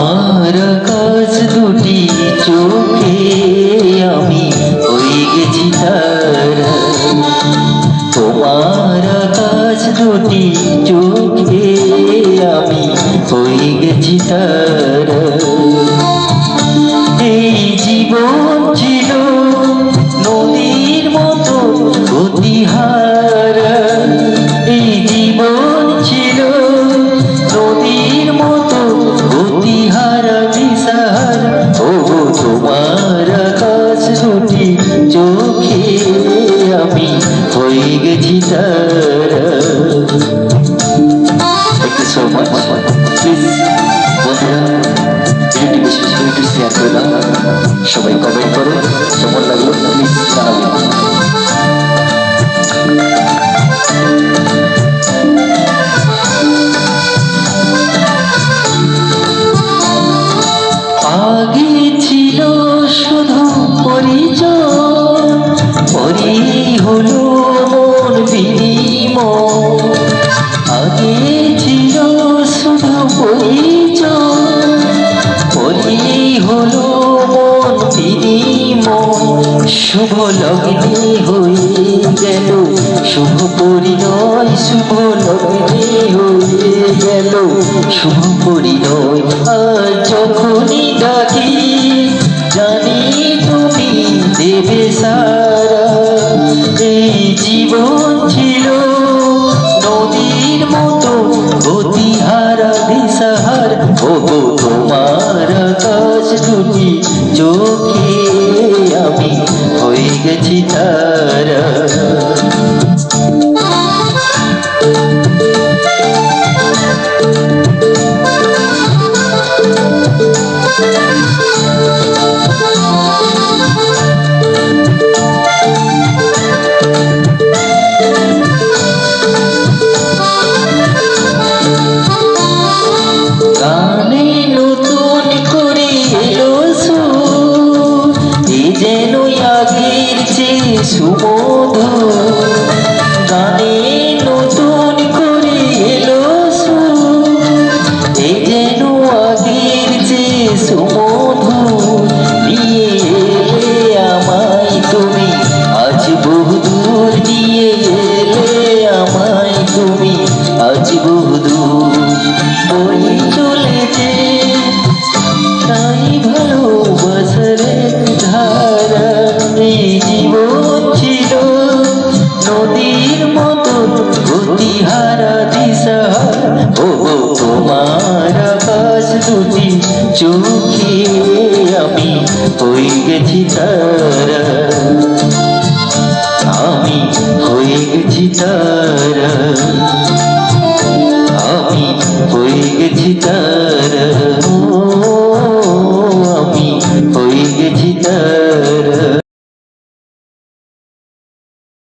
তোমার কাজ দুটি চোখে আমি হয়ে গেছি তার। তোমার কাজ দুটি চোখে আমি হয়ে গেছি তার। এই জীবন ছিল নদীর মতো গতিহারা। Thank you so much please বন্ধুরা ভিডিওটি বেশি বেশি একটু শেয়ার করে দাও সবাই শুভ লগ্নে হয়ে গেল শুভ পরিণয় শুভ লগ্নে হয়ে গেল শুভ পরিণয় আর যখনই ডাকি জানি তুমি দেবে সারা এই জীবন ছিল নদীর মতো গতিহারা দিশাহার ও তোমার আকাশ দুটি চোখে আমি হয়ে গেছি তারা। সুমধু গানে নতুন করে এলো সুর এ যেন আগের চেয়ে সুমধু নিয়ে আমায় তুমি আজ বহুদূর নিয়ে এলে আমায় তুমি আজ বহুদূর চলেছে তাই ভালোবাসার ধারা এই জীবন ছিল নদীর মতো গতিহারা দিশা ও তোমার আকাশ দুটি আমি হয়ে গেছি আমি হয়ে গেছি